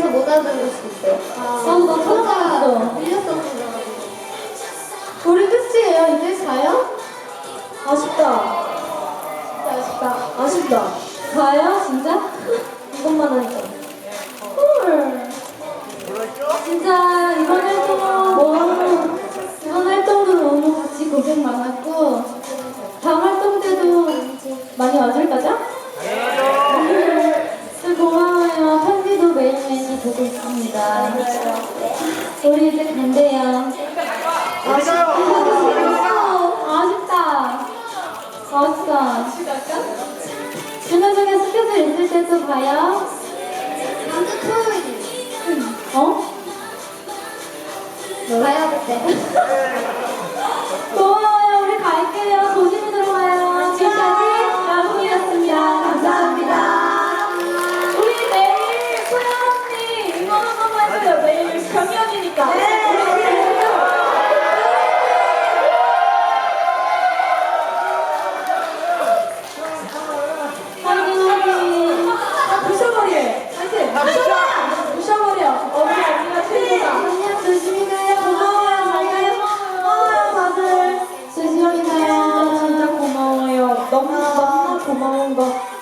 나도 나 찾아봤어. 밀렸었어. 우리 끝이에요. 이제 가요? 아쉽다. 아쉽다. 아쉽다. 가요? 진짜? 이것만 하니까. 헐. 진짜 이번 활동 뭐 이번 활동도 너무 같이 고생 많았고 우리 이제 간대요. 아쉽다. 아쉽다. 준호 중에 스케줄 있을 때 또 봐요. 주 토요일. 어? 가야 돼. 고마워요. 우리 갈게요. 경연이니까. 확인 확인. 아 부셔버려. 하여튼 부셔. 부셔버려. 어디 언니가 최고다. 안녕, 조심히 가요. 고마워요. 잘 가요. 고마워요, 다들. 조심히 가요. 진짜 고마워요. 너무 너무 고마운 거.